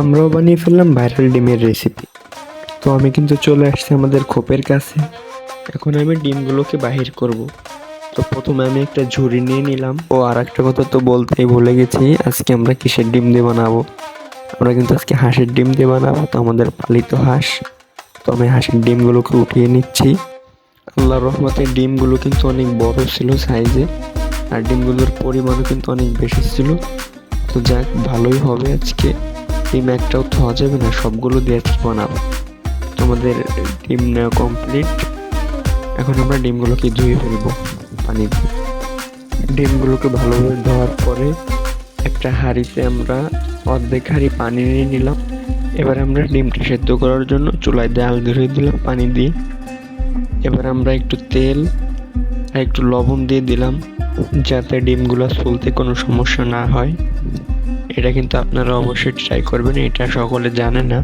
আমরাও বানিয়ে ফেললাম ভাইরাল ডিমের রেসিপি তো আমি কিন্তু চলে আসছি আমাদের খোপের কাছে। এখন আমি ডিমগুলোকে বাহির করব। তো প্রথমে আমি একটা ঝুড়ি নিয়ে নিলাম। ও আর একটা কথা তো বলতেই ভুলে গেছি, আজকে আমরা কিসের ডিম দিয়ে বানাবো? আমরা কিন্তু আজকে হাঁসের ডিম দিয়ে বানাবো, তো আমাদের পালিত হাঁস। তো আমি হাঁসের ডিমগুলোকে উঠিয়ে নিচ্ছি। আল্লাহর রহমতে ডিমগুলো কিন্তু অনেক বড় ছিল সাইজে আর ডিমগুলোর পরিমাণও কিন্তু অনেক বেশি ছিল। তো যাক, ভালোই হবে আজকে। ডিম একটাও খাওয়া যাবে না, সবগুলো দিয়ে আজকে বানাবো। তো আমাদের ডিম নেওয়া কমপ্লিট এখন আমরা ডিমগুলোকে ধুয়ে ফেলব, পানি দিয়ে। ডিমগুলোকে ভালোভাবে ধোয়ার পরে একটা হাঁড়িতে আমরা অর্ধেক হাঁড়ি পানি নিয়ে নিলাম। এবার আমরা ডিমটা সেদ্ধ করার জন্য চুলায় ডাল ধরিয়ে দিলাম পানি দিয়ে। এবার আমরা একটু তেল আর একটু লবণ দিয়ে দিলাম, যাতে ডিমগুলো ফুলতে কোনো সমস্যা না হয়। এটা কিন্তু আপনারা অবশ্যই ট্রাই করবেন, এটা সকলে জানে না।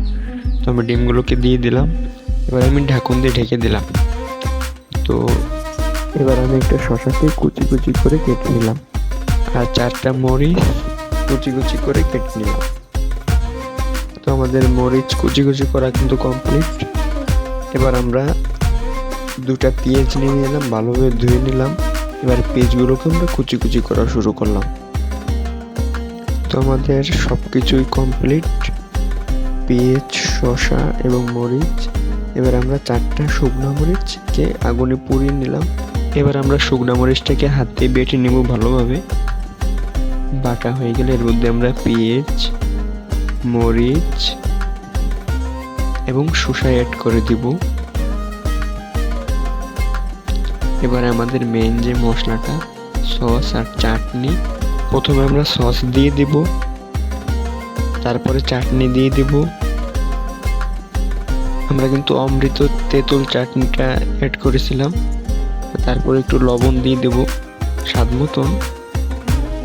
তো আমি ডিমগুলোকে দিয়ে দিলাম। এবার আমি ঢাকুন দিয়ে ঢেকে দিলাম। তো এবার আমি একটা শশাকে কুচি কুচি করে কেটে নিলাম। আর চারটা মরিচ কুচি কুচি করে কেটে নিলাম। তো আমাদের মরিচ কুচি কুচি করা কিন্তু কমপ্লিট এবার আমরা দুটা পেঁয়াজ নিয়ে নিলাম, ভালোভাবে ধুয়ে নিলাম। এবার পেঁয়াজগুলোকে আমরা কুচি কুচি করা শুরু করলাম। তো আমাদের সব কিছুই কমপ্লিট পেঁয়াজ শসা এবং মরিচ। এবার আমরা চারটা শুকনো মরিচকে আগুনে পুড়িয়ে নিলাম। এবার আমরা শুকনো মরিচটাকে হাত দিয়ে বেটে নেব ভালোভাবে। বাটা হয়ে গেলে এর মধ্যে আমরা পেঁয়াজ মরিচ এবং শসা অ্যাড করে দিব। এবার আমাদের মেন যে মশলাটা, সস আর চাটনি প্রথমে আমরা সস দিয়ে দিব, তারপরে চাটনি দিয়ে দিব। আমরা কিন্তু অমৃত তেঁতুল চাটনিটা অ্যাড করেছিলাম, তারপরে একটু লবণ দিয়ে দেব স্বাদ মতন।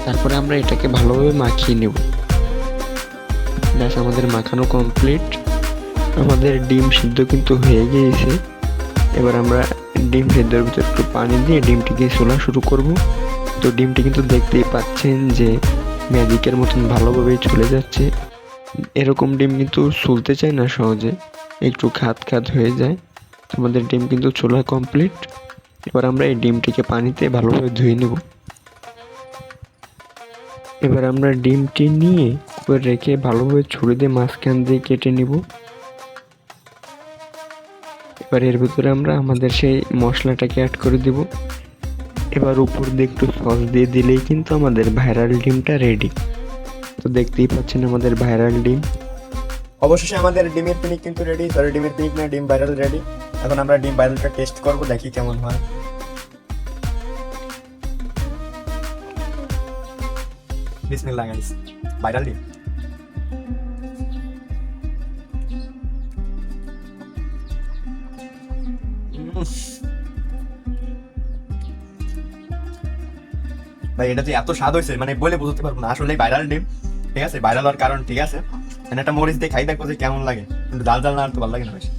তারপরে আমরা এটাকে ভালোভাবে মাখিয়ে নেব। ব্যাস, আমাদের মাখানো কমপ্লিট আমাদের ডিম সিদ্ধ কিন্তু হয়ে গিয়েছে। এবার আমরা ডিম সেদ্ধর ভিতরে একটু পানি দিয়ে ডিমটিকে চোলা শুরু করব। তো ডিমটি কিন্তু দেখতেই পাচ্ছেন যে ম্যাজিকের মতন ভালোভাবেই চলে যাচ্ছে। এরকম ডিম কিন্তু চলতে চায় না সহজে, একটু খাত খাত হয়ে যায়। আমাদের ডিম কিন্তু চোলা কমপ্লিট এবার আমরা এই ডিমটিকে পানিতে ভালোভাবে ধুয়ে নেব। এবার আমরা ডিমটি নিয়ে উপরে রেখে ভালোভাবে ছুরি দিয়ে মাঝখান দিয়ে কেটে নেব। এবার এর ভিতরে আমরা আমাদের সেই মশলাটাকে অ্যাড করে দেব। এবার উপর দিয়ে একটু সস দিয়ে দিলেই কিন্তু আমাদের ভাইরাল ডিমটা রেডি তো দেখতেই পাচ্ছেন আমাদের ভাইরাল ডিম। অবশেষে আমাদের ডিমের পিনিক কিন্তু রেডি সরি ডিমের পিনিক না ডিম ভাইরাল রেডি এখন আমরা ডিম ভাইরালটা টেস্ট করব, দেখি কেমন হয়। বিসমিল্লাহ গাইস ভাইরাল ডিম। উম। ভাই, এটা যে এত স্বাদ হয়েছে মানে বলে বুঝতে পারব না। আসলে ভাইরাল ডিম, ঠিক আছে? ভাইরাল হওয়ার কারণ, ঠিক আছে? মানে একটা মরিচ দিয়ে খাই, দেখব যে কেমন লাগে। কিন্তু ডাল ডাল না আর তো ভালো লাগে না বেশি।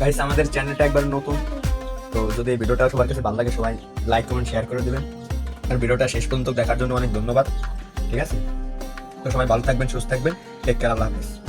গাইস আমাদের চ্যানেলটা একবার নতুন। তো যদি এই ভিডিওটা সবার কাছে ভালো লাগে, সবাই লাইক কমেন্ট শেয়ার করে দেবেন। আর ভিডিওটা শেষ পর্যন্ত দেখার জন্য অনেক ধন্যবাদ। ঠিক আছে? তো সবাই ভালো থাকবেন, সুস্থ থাকবেন। টেক কেয়ার আল্লাহ হাফিজ।